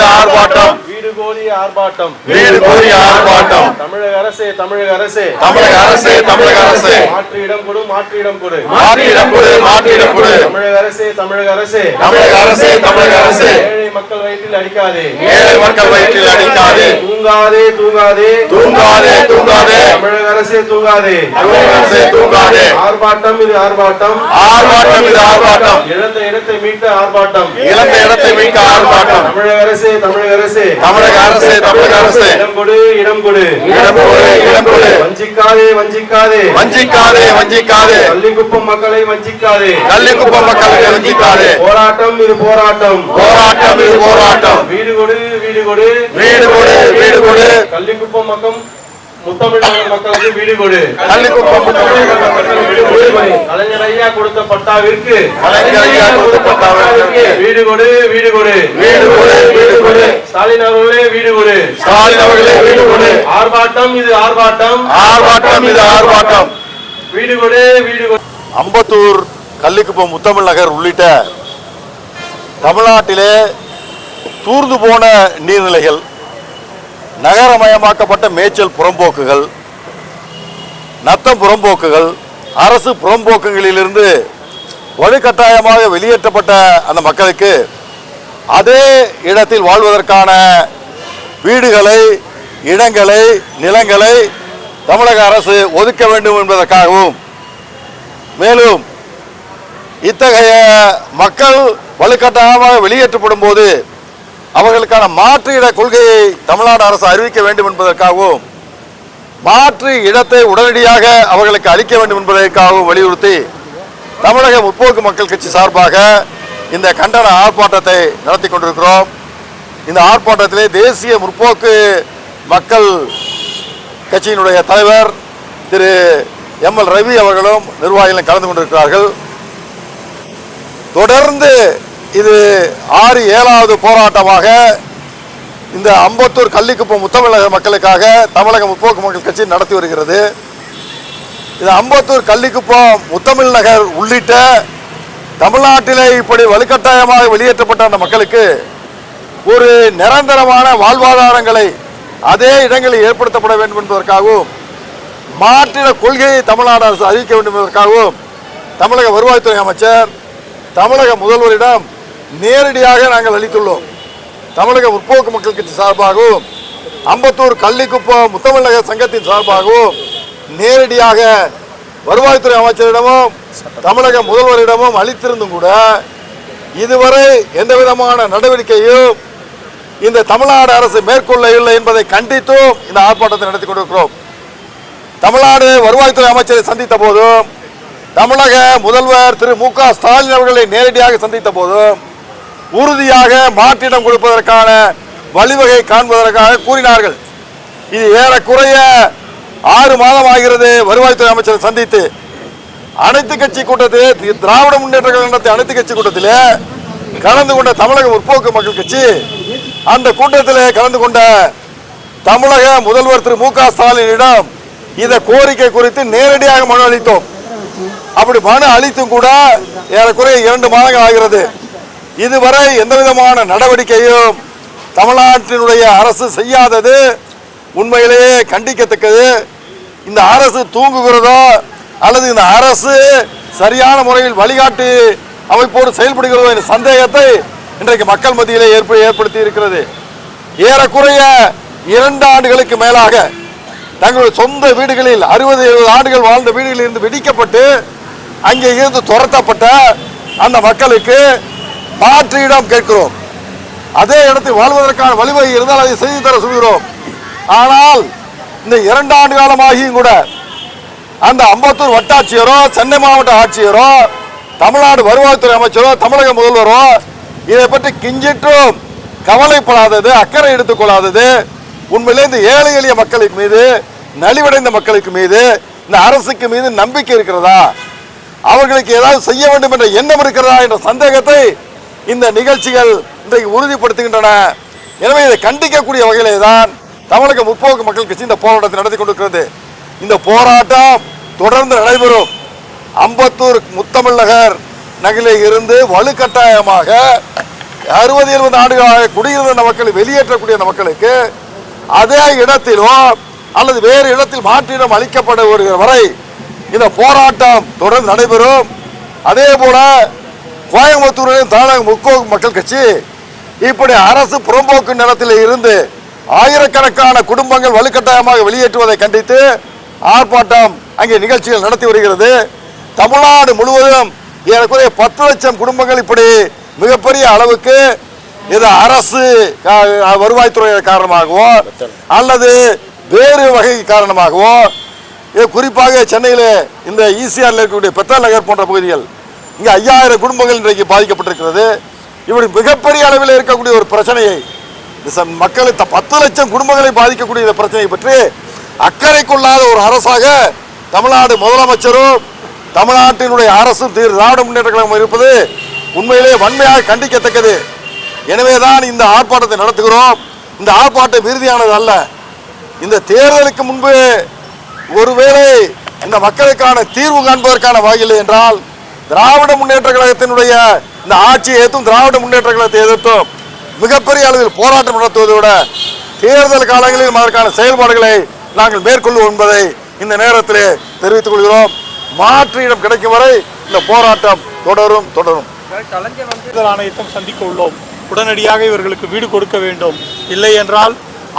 இது ஆர்ப்பாட்டம். வீடு கோரி ஆர்ப்பாட்டம். வீடு கோரி ஆர்ப்பாட்டம். தமிழக அரசே தமிழக அரசே. தமிழக அரசே தமிழக அரசே. மாற்று இடம் கொடு மாற்று இடம் கொடு. மாற்றி இடம் கொடு மாற்றி இடம் கொடு. தமிழக அரசே தமிழக அரசே. தமிழக அரசே தமிழக அரசே. மக்கள் வயிற்றில் அடிக்காதே. ஏழை மக்கள் வயிற்றில் அடிக்காதே. தூங்காதே தூங்காதே. தூங்காதே தூங்காதே. தமிழக அரசே தூங்காதே. தமிழக அரசே தூங்காதே. ஆர்ப்பாட்டம் இது ஆர்ப்பாட்டம். ஆர்ப்பாட்டம் இது ஆர்ப்பாட்டம். இழந்த இடத்தை மீட்ட ஆர்ப்பாட்டம். இழந்த இடத்தை மீட்க ஆர்ப்பாட்டம். தமிழக அரசே தமிழக அரசே. தமிழக அரசே தமிழக அரசே. இடம் கொடு இடம் கொடு. இடம் கொடு இடம் கொடு. வஞ்சிக்காதே வஞ்சிக்காதே. வஞ்சிக்காதே வஞ்சிக்காதே. பள்ளிக்குப்பம் மக்களை வஞ்சிக்காதே. கள்ளிக்குப்பம் மக்களை வஞ்சிக்காதே. போராட்டம் இது போராட்டம். போராட்டம் போராட்டம் வீடு கொடு வீடு கொடு வீடு கொடு வீடு கொடு கள்ளிக்குப்பம் மக்களுக்கு வீடு கொடு கள்ளிக்குப்பம் மக்களுக்கு வீடு கொடு. கலைஞர் ஐயா கொடுத்த பட்டாவிற்கு கலைஞர் ஐயா கொடுத்த பட்டாவிற்கு வீடு கொடு வீடு கொடு வீடு கொடு வீடு கொடு ஸ்டாலின் அவர்களே வீடு கொடு ஸ்டாலின் அவர்களே வீடு கொடு ஆர்ப்பாட்டம் இது ஆர்ப்பாட்டம் ஆர்ப்பாட்டம் இது ஆர்ப்பாட்டம் வீடு கொடு வீடு கொடு அம்பத்தூர் கள்ளிக்குப்பம் முத்தமிழ் நகர் உள்ளிட்ட தமிழ்நாட்டிலே தூர்ந்து போன நீர்நிலைகள் நகரமயமாக்கப்பட்ட மேய்ச்சல் புறம்போக்குகள் நத்தம் புறம்போக்குகள் அரசு புறம்போக்குகளிலிருந்து வலுக்கட்டாயமாக வெளியேற்றப்பட்ட அந்த மக்களுக்கு அதே இடத்தில் வாழ்வதற்கான வீடுகளை இடங்களை நிலங்களை தமிழக அரசு ஒதுக்க வேண்டும் என்பதற்காகவும் மேலும் இத்தகைய மக்கள் வலுக்கட்டாயமாக வெளியேற்றப்படும் போது அவர்களுக்கான மாற்று இட கொள்கையை தமிழ்நாடு அரசு அறிவிக்க வேண்டும் என்பதற்காகவும் மாற்று இடத்தை உடனடியாக அவர்களுக்கு அளிக்க வேண்டும் என்பதற்காகவும் வலியுறுத்தி தமிழக முற்போக்கு மக்கள் கட்சி சார்பாக இந்த கண்டன ஆர்ப்பாட்டத்தை நடத்தி கொண்டிருக்கிறோம். இந்த ஆர்ப்பாட்டத்திலே தேசிய முற்போக்கு மக்கள் கட்சியினுடைய தலைவர் திரு எம் எல் ரவி அவர்களும் நிர்வாகிகளும் கலந்து கொண்டிருக்கிறார்கள். தொடர்ந்து இது ஆறு ஏழாவது போராட்டமாக இந்த அம்பத்தூர் கள்ளிக்குப்பம் முத்தமிழக மக்களுக்காக தமிழக முற்போக்கு மக்கள் கட்சி நடத்தி வருகிறது. இது அம்பத்தூர் கள்ளிக்குப்பம் முத்தமிழ் நகர் உள்ளிட்ட தமிழ்நாட்டிலே இப்படி வலுக்கட்டாயமாக வெளியேற்றப்பட்ட அந்த மக்களுக்கு ஒரு நிரந்தரமான வாழ்வாதாரங்களை அதே இடங்களில் ஏற்படுத்தப்பட வேண்டும் என்பதற்காகவும் மாற்றிட கொள்கையை தமிழ்நாடு அரசு அறிவிக்க வேண்டும் என்பதற்காகவும் தமிழக வருவாய்த்துறை அமைச்சர் தமிழக முதல்வரிடம் நேரடியாக நாங்கள் அளித்துள்ளோம். தமிழக முற்போக்கு மக்கள் கட்சி சார்பாகவும் அம்பத்தூர் கள்ளிக்குப்பம் முத்தமிழ் நகர் சங்கத்தின் சார்பாகவும் நேரடியாக வருவாய்த்துறை அமைச்சரிடமும் தமிழக முதல்வரிடமும் அளித்திருந்தும் கூட இதுவரை எந்த விதமான நடவடிக்கையும் இந்த தமிழ்நாடு அரசு மேற்கொள்ளவில்லை என்பதை கண்டித்தும் இந்த ஆர்ப்பாட்டத்தை நடத்தி கொண்டிருக்கிறோம். தமிழ்நாடு வருவாய்த்துறை அமைச்சரை சந்தித்த போதும் தமிழக முதல்வர் திரு மு க ஸ்டாலின் அவர்களை நேரடியாக சந்தித்த போதும் உறுதியாக மாற்றிடம் கொடுப்பதற்கான வழிவகை காண்பதற்காக கூறினார்கள். இது ஏறக்குறைய ஆறு மாதம் ஆகிறது வருவாய்த்துறை அமைச்சரை சந்தித்து. அனைத்து கட்சி கூட்டத்தில் திராவிட முன்னேற்ற கழகத்தை அனைத்து கட்சி கூட்டத்திலே கலந்து கொண்ட தமிழக முற்போக்கு மக்கள் கட்சி அந்த கூட்டத்திலே கலந்து கொண்ட தமிழக முதல்வர் திரு மு க ஸ்டாலினிடம் இந்த கோரிக்கை குறித்து நேரடியாக மனு அளித்தோம். அப்படி மனு அளித்தும் கூட ஏறக்குறைய இரண்டு மாதங்கள் ஆகிறது. இதுவரை எந்த விதமான நடவடிக்கையும் தமிழ்நாட்டினுடைய அரசு செய்யாதது உண்மையிலேயே கண்டிக்கத்தக்கது. இந்த அரசு தூங்குகிறதோ அல்லது இந்த அரசு சரியான முறையில் வழிகாட்டு அமைப்போடு செயல்படுகிறதோ என்ற சந்தேகத்தை இன்றைக்கு மக்கள் மத்தியிலே ஏற்ப ஏற்படுத்தி இருக்கிறது. ஏறக்குறைய இரண்டு ஆண்டுகளுக்கு மேலாக தங்களுடைய சொந்த வீடுகளில் அறுபது எழுபது ஆண்டுகள் வாழ்ந்த வீடுகளில் இருந்து வெடிக்கப்பட்டு அங்கே இருந்து துரத்தப்பட்ட அந்த மக்களுக்கு பாற்றியிடம் கேட்கிறோம். அதே இடத்தில் வாழ்வதற்கான வழிவகை இருந்தால் அதை செய்து தர சொல்கிறோம். ஆனால் இந்த இரண்டு ஆண்டு காலமாகியும் கூட அந்த அம்பத்தூர் வட்டாட்சியரோ சென்னை மாவட்ட ஆட்சியரோ தமிழ்நாடு வருவாய்த்துறை அமைச்சரோ தமிழக முதல்வரோ இதை பற்றி கிஞ்சிட்டும் கவலைப்படாதது அக்கறை எடுத்துக்கொள்ளாதது உண்மையிலே இந்த ஏழை எளிய மக்களுக்கு மீது நலிவடைந்த மக்களுக்கு மீது இந்த அரசுக்கு மீது நம்பிக்கை இருக்கிறதா? அவர்களுக்கு ஏதாவது செய்ய வேண்டும் என்ற எண்ணம் இருக்கிறதா என்ற சந்தேகத்தை இந்த நிகழ்ச்சிகள் இன்றைக்கு உறுதிப்படுத்துகின்றன. எனவே இதை கண்டிக்கக்கூடிய வகையிலே தான் தமிழக முற்போக்கு மக்கள் கட்சி இந்த போராட்டத்தை நடத்தி கொண்டிருக்கிறது. இந்த போராட்டம் தொடர்ந்து நடைபெறும். அம்பத்தூர் முத்தமிழ் நகர் நகரில் இருந்து வலுக்கட்டாயமாக அறுபது எழுபது ஆண்டுகளாக குடியிருந்த மக்கள் வெளியேற்றக்கூடிய அந்த மக்களுக்கு அதே இடத்திலோ அல்லது வேறு இடத்தில் மாற்றிடம் அளிக்கப்பட வருகிற வரை இந்த போராட்டம் தொடர்ந்து நடைபெறும். அதே போல கோயம்புத்தூரிலும் தமிழக முற்போக்கு மக்கள் கட்சி இப்படி அரசு புறம்போக்கு நிலத்தில் இருந்து ஆயிரக்கணக்கான குடும்பங்கள் வலுக்கட்டாயமாக வெளியேற்றுவதை கண்டித்து ஆர்ப்பாட்டம் அங்கே நிகழ்ச்சிகள் நடத்தி வருகிறது. தமிழ்நாடு முழுவதும் ஏறக்குறைய பத்து லட்சம் குடும்பங்கள் இப்படி மிகப்பெரிய அளவுக்கு இது அரசு வருவாய்த்துறை காரணமாகவோ அல்லது வேறு வகை காரணமாகவோ இது குறிப்பாக சென்னையில் இந்த ஈசிஆரில் இருக்கக்கூடிய பெத்தால் நகர் போன்ற பகுதிகள் இங்கே ஐயாயிரம் குடும்பங்கள் இன்றைக்கு பாதிக்கப்பட்டிருக்கிறது. இப்படி மிகப்பெரிய அளவில் இருக்கக்கூடிய ஒரு பிரச்சனையை மக்களை பத்து லட்சம் குடும்பங்களை பாதிக்கக்கூடிய இந்த பிரச்சனையை பற்றி அக்கறை கொள்ளாத ஒரு அரசாக தமிழ்நாடு முதலமைச்சரும் தமிழ்நாட்டினுடைய அரசும் திரு திராவிட முன்னேற்ற கழகம் இருப்பது உண்மையிலே வன்மையாக கண்டிக்கத்தக்கது. எனவே தான் இந்த ஆர்ப்பாட்டத்தை நடத்துகிறோம். இந்த ஆர்ப்பாட்டம் இறுதியானது அல்ல. இந்த தேர்தலுக்கு முன்பு ஒருவேளை இந்த மக்களுக்கான தீர்வு காண்பதற்கான வாயில்லை என்றால் திராவிட முன்னேற்ற கழகத்தினுடைய இந்த ஆட்சியை எதிர்த்தும் திராவிட முன்னேற்ற கழகத்தை எதிர்த்தும் மிகப்பெரிய அளவில் போராட்டம் நடத்துவதை விட தேர்தல் காலங்களில் அதற்கான செயல்பாடுகளை நாங்கள் மேற்கொள்வோம் என்பதை இந்த நேரத்திலே தெரிவித்துக் கொள்கிறோம். மாற்று இடம் கிடைக்கும் வரை இந்த போராட்டம் தொடரும் தொடரும். தேர்தல் ஆணையத்தை சந்திக்க உள்ளோம். உடனடியாக இவர்களுக்கு வீடு கொடுக்க வேண்டும். இல்லை என்றால்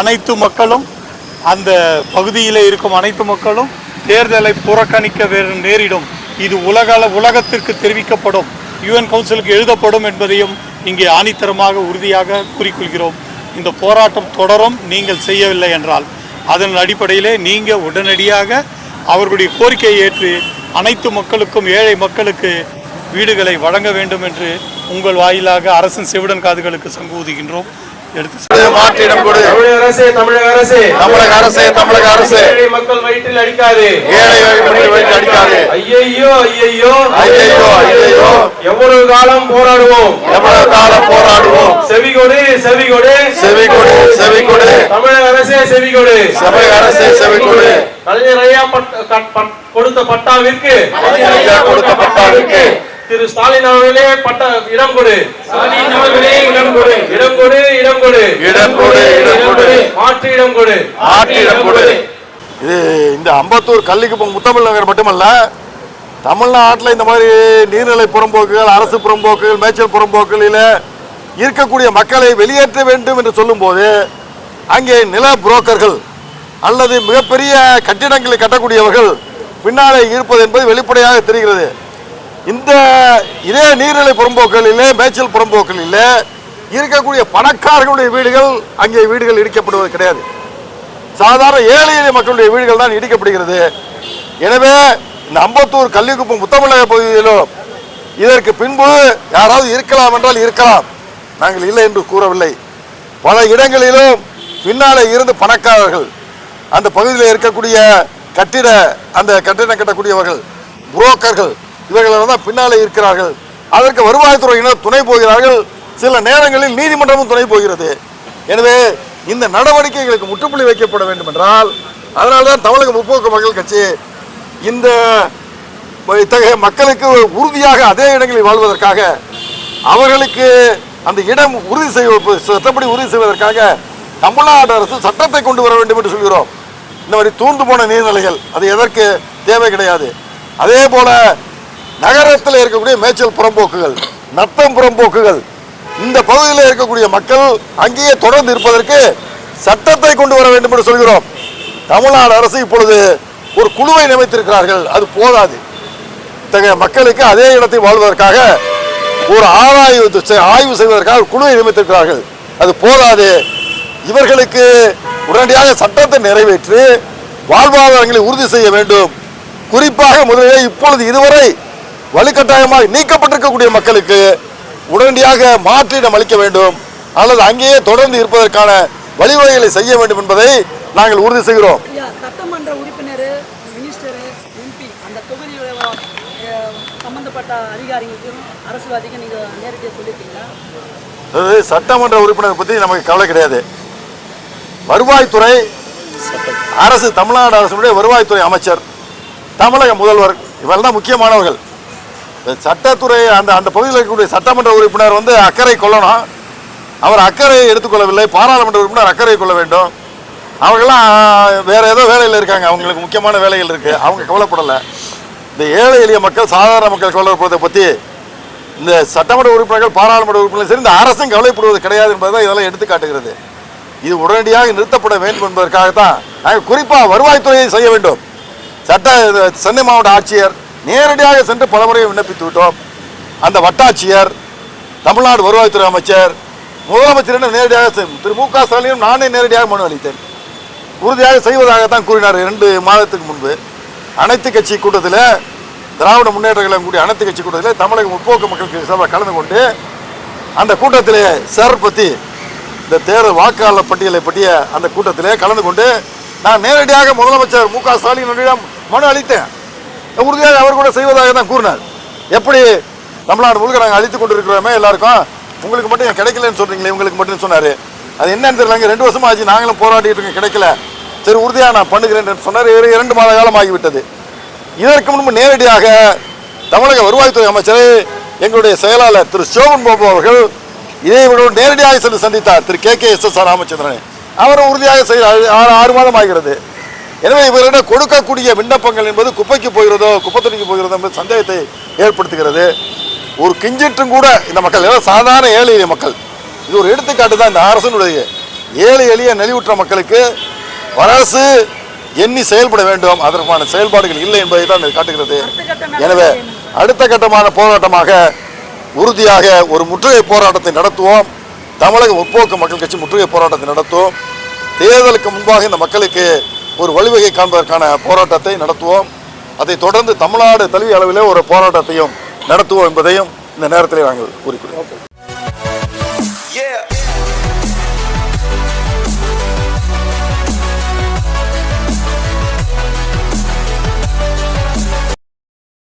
அனைத்து மக்களும் அந்த பகுதியிலே இருக்கும் அனைத்து மக்களும் தேர்தலை புறக்கணிக்க நேரிடும். இது உலக உலகத்திற்கு தெரிவிக்கப்படும். யுஎன் கவுன்சிலுக்கு எழுதப்படும் என்பதையும் இங்கே ஆணித்தரமாக உறுதியாக கூறிக்கொள்கிறோம். இந்த போராட்டம் தொடரும் நீங்கள் செய்யவில்லை என்றால். அதன் அடிப்படையிலே நீங்கள் உடனடியாக அவர்களுடைய கோரிக்கையை ஏற்று அனைத்து மக்களுக்கும் ஏழை மக்களுக்கு வீடுகளை வழங்க வேண்டும் என்று உங்கள் வாயிலாக அரசின் செவிடன் காதுகளுக்கு சங்கு ஊதுகின்றோம் எடுத்து கொடு. தமிழக அரசே தமிழக அரசே. தமிழக அரசே தமிழக அரசே. ஏழை மக்கள் வயிற்றில் அடிக்காதே. ஏழை வயிற்றில் அடிக்காதே. ஐயையோ ஐயையோ. ஐயையோ, ஐயையோ. எவ்வளவு காலம் போராடுவோம்? எவ்வளவு காலம் போராடுவோம்? செவிகொடு செவிகொடு. செவி கொடு செவி கொடு தமிழக அரசே செவிகொடு. தமிழக அரசே செவி கொடு கலைஞர் ஐயா கொடுத்த பட்டாவிற்கு. ஐயா கொடுத்த பட்டாவிற்கு. திரு ஸ்டாலின் அவர்களே பட்ட இடம் கொடு. ஸ்டாலின் அவர்களே இடம் கொடு. இடம் கொடு இடம் கொடு. இடம் கொடு, இடம் கொடு. மாற்று இடம் கொடு. மாற்று இடம் கொடு. இது இந்த அம்பத்தூர் கள்ளிக்குப்பம் முத்தமிழ் நகர் மட்டுமல்ல தமிழ்நாட்டில் இந்த மாதிரி நீர்நிலை புறம்போக்குகள் அரசு புறம்போக்குகள் மேய்ச்சல் புறம்போக்குகளில் இருக்கக்கூடிய மக்களை வெளியேற்ற வேண்டும் என்று சொல்லும்போது அங்கே நில புரோக்கர்கள் அல்லது மிகப்பெரிய கட்டிடங்களை கட்டக்கூடியவர்கள் பின்னாலே இருப்பது என்பது வெளிப்படையாக தெரிகிறது. இந்த இதே நீர்நிலை புறம்போக்குகளிலே மேய்ச்சல் புறம்போக்குகளிலே இருக்கக்கூடிய பணக்காரர்களுடைய வீடுகள் அங்கே வீடுகள் இடிக்கப்படுவது கிடையாது. சாதாரண ஏழை எளிய மக்களுடைய வீடுகள் தான் இடிக்கப்படுகிறது. எனவே இந்த அம்பத்தூர் கள்ளிக்குப்பம் முத்தமிழக பகுதியிலும் இதற்கு பின்பு யாராவது இருக்கலாம் என்றால் இருக்கலாம். நாங்கள் இல்லை என்று கூறவில்லை. பல இடங்களிலும் பின்னாலே இருந்து பணக்காரர்கள் அந்த பகுதியில் இருக்கக்கூடிய கட்டிட அந்த கட்டிடம் கட்டக்கூடியவர்கள் புரோக்கர்கள் இவர்கள் தான் பின்னாலே இருக்கிறார்கள். அதற்கு வருவாய்த்துறையினர் துணை போகிறார்கள். சில நேரங்களில் நீதிமன்றமும் துணை போகிறது. எனவே இந்த நடவடிக்கைகளுக்கு முற்றுப்புள்ளி வைக்கப்பட வேண்டும் என்றால் அதனால்தான் தமிழக முற்போக்கு மக்கள் கட்சி இந்த இத்தகைய மக்களுக்கு உறுதியாக அதே இடங்களில் வாழ்வதற்காக அவர்களுக்கு அந்த இடம் உறுதி செய்வ சட்டப்படி உறுதி செய்வதற்காக தமிழ்நாடு அரசு சட்டத்தை கொண்டு வர வேண்டும் என்று சொல்கிறோம். இந்த மாதிரி தூர்ந்து போன நீர்நிலைகள் அது எதற்கு தேவை கிடையாது. அதே போல நகரத்தில் இருக்கக்கூடிய மேய்ச்சல் புறம்போக்குகள் நத்தம் புறம்போக்குகள் இந்த பகுதியில் இருக்கக்கூடிய மக்கள் அங்கேயே தொடர்ந்து இருப்பதற்கு சட்டத்தை கொண்டு வர வேண்டும் என்று சொல்கிறோம். தமிழ்நாடு அரசு இப்பொழுது ஒரு குழுவை நியமித்திருக்கிறார்கள். அது போதாது. இத்தகைய மக்களுக்கு அதே இடத்தில் வாழ்வதற்காக ஒரு ஆராய்வு ஆய்வு செய்வதற்காக ஒரு குழுவை நியமித்திருக்கிறார்கள். அது போதாது. இவர்களுக்கு உடனடியாக சட்டத்தை நிறைவேற்றி வாழ்வாதாரங்களை உறுதி செய்ய வேண்டும். குறிப்பாக முதலிலே இப்பொழுது இதுவரை வலுக்கட்டாயமாக நீக்கப்பட்டிருக்கக்கூடிய மக்களுக்கு உடனடியாக மாற்றிடம் அளிக்க வேண்டும். அல்லது அங்கேயே தொடர்ந்து இருப்பதற்கான வழிவகைகளை செய்ய வேண்டும் என்பதை நாங்கள் உறுதி செய்கிறோம் ஐயா சட்டமன்ற உறுப்பினர் மினிஸ்டர் எம்பி அந்த தொகுதியோட அஹ், சம்பந்தப்பட்ட அதிகாரிகளுக்கும் நீங்கள் நேரடியாக சொல்லியிருக்கீங்களா அதாவது சட்டமன்ற உறுப்பினர் பற்றி நமக்கு கவலை கிடையாது. வருவாய்த்துறை அரசு தமிழ்நாடு அரசுடைய வருவாய்த்துறை அமைச்சர் தமிழக முதல்வர் இவர்கள் தான் முக்கியமானவர்கள். சட்டத்துறை அந்த அந்த பகுதியில் இருக்கக்கூடிய சட்டமன்ற உறுப்பினர் வந்து அக்கறை கொள்ளணும். அவர் அக்கறை எடுத்துக்கொள்ளவில்லை. பாராளுமன்ற உறுப்பினர் அக்கறை கொள்ள வேண்டும். அவர்கள்லாம் வேற ஏதோ வேலையில் இருக்காங்க. அவங்களுக்கு முக்கியமான வேலைகள் இருக்குது அவங்க கவலைப்படலை. இந்த ஏழை எளிய மக்கள் சாதாரண மக்கள் கவலைப்படுவதை பற்றி இந்த சட்டமன்ற உறுப்பினர்கள் பாராளுமன்ற உறுப்பினர்கள் சரி இந்த அரசும் கவலைப்படுவது கிடையாது என்பதை இதெல்லாம் எடுத்து காட்டுகிறது. இது உடனடியாக நிறுத்தப்பட வேண்டும் என்பதற்காகத்தான் நாங்கள் குறிப்பாக வருவாய்த்துறையை செய்ய வேண்டும். சட்ட சென்னை மாவட்ட ஆட்சியர் நேரடியாக சென்று பலமுறை விண்ணப்பித்து விட்டோம். அந்த வட்டாட்சியர் தமிழ்நாடு வருவாய்த்துறை அமைச்சர் முதலமைச்சரிடம் நேரடியாக திரு மு க ஸ்டாலினும் நானே நேரடியாக மனு அளித்தேன். உறுதியாக செய்வதாகத்தான் கூறினார். இரண்டு மாதத்துக்கு முன்பு. அனைத்து கட்சி கூட்டத்தில் திராவிட முன்னேற்ற கழகம் கூடிய அனைத்து கட்சி கூட்டத்தில் தமிழக முற்போக்கு மக்கள் சபை கலந்து கொண்டு அந்த கூட்டத்திலே சார் பற்றி இந்த தேர்தல் வாக்காளர் பட்டியலை பற்றிய அந்த கூட்டத்திலே கலந்து கொண்டு நான் நேரடியாக முதலமைச்சர் மு க ஸ்டாலினிடம் மனு அளித்தேன். உறுதியாக அவர் கூட செய்வதாக தான் கூறினார். எப்படி தமிழ்நாடு முழுக்க நாங்கள் அழித்து கொண்டு இருக்கிறோமே எல்லாருக்கும் உங்களுக்கு மட்டும் கிடைக்கலன்னு சொல்கிறீங்களே உங்களுக்கு மட்டும் சொன்னார். அது என்னன்னு தெரியலங்க. ரெண்டு வருஷமாக ஆச்சு நாங்களும் போராடிட்டு இருக்கோம் கிடைக்கல. சரி உறுதியாக நான் பண்ணுகிறேன் சொன்னார். இரண்டு மாத காலம் ஆகிவிட்டது. இதற்கு முன்பு நேரடியாக தமிழக வருவாய்த்துறை அமைச்சர் எங்களுடைய செயலாளர் திரு சோபன் பாபு அவர்கள் இதே நேரடியாக சென்று சந்தித்தார் Thiru K K S S R Ramachandran. அவரும் உறுதியாக செய்ய ஆறு ஆறு மாதம் ஆகிறது. எனவே இவர்களிடம் கொடுக்கக்கூடிய விண்ணப்பங்கள் என்பது குப்பைக்கு போகிறதோ குப்பத்தொட்டிக்கு போகிறதோ என்பது சந்தேகத்தை ஏற்படுத்துகிறது. ஒரு கிஞ்சிற்றும் கூட இந்த மக்கள் எல்லாம் சாதாரண ஏழை எளிய மக்கள். இது ஒரு எடுத்துக்காட்டு தான் இந்த அரசனுடைய ஏழை எளிய நெளிவுற்ற மக்களுக்கு அரசு எண்ணி செயல்பட வேண்டும். அதற்கான செயல்பாடுகள் இல்லை என்பதை தான் காட்டுகிறது. எனவே அடுத்த கட்டமான போராட்டமாக உறுதியாக ஒரு முற்றுகை போராட்டத்தை நடத்துவோம். தமிழக முற்போக்கு மக்கள் கட்சி முற்றுகை போராட்டத்தை நடத்துவோம். தேர்தலுக்கு முன்பாக இந்த மக்களுக்கு ஒரு வழிவகை காண்பதற்கான போராட்டத்தை நடத்துவோம். அதைத் தொடர்ந்து தமிழ்நாடு தழுவிய அளவிலே ஒரு போராட்டத்தையும் நடத்துவோம் என்பதையும் இந்த நேரத்தில் நாங்கள் கூறிக்கொள்கிறோம்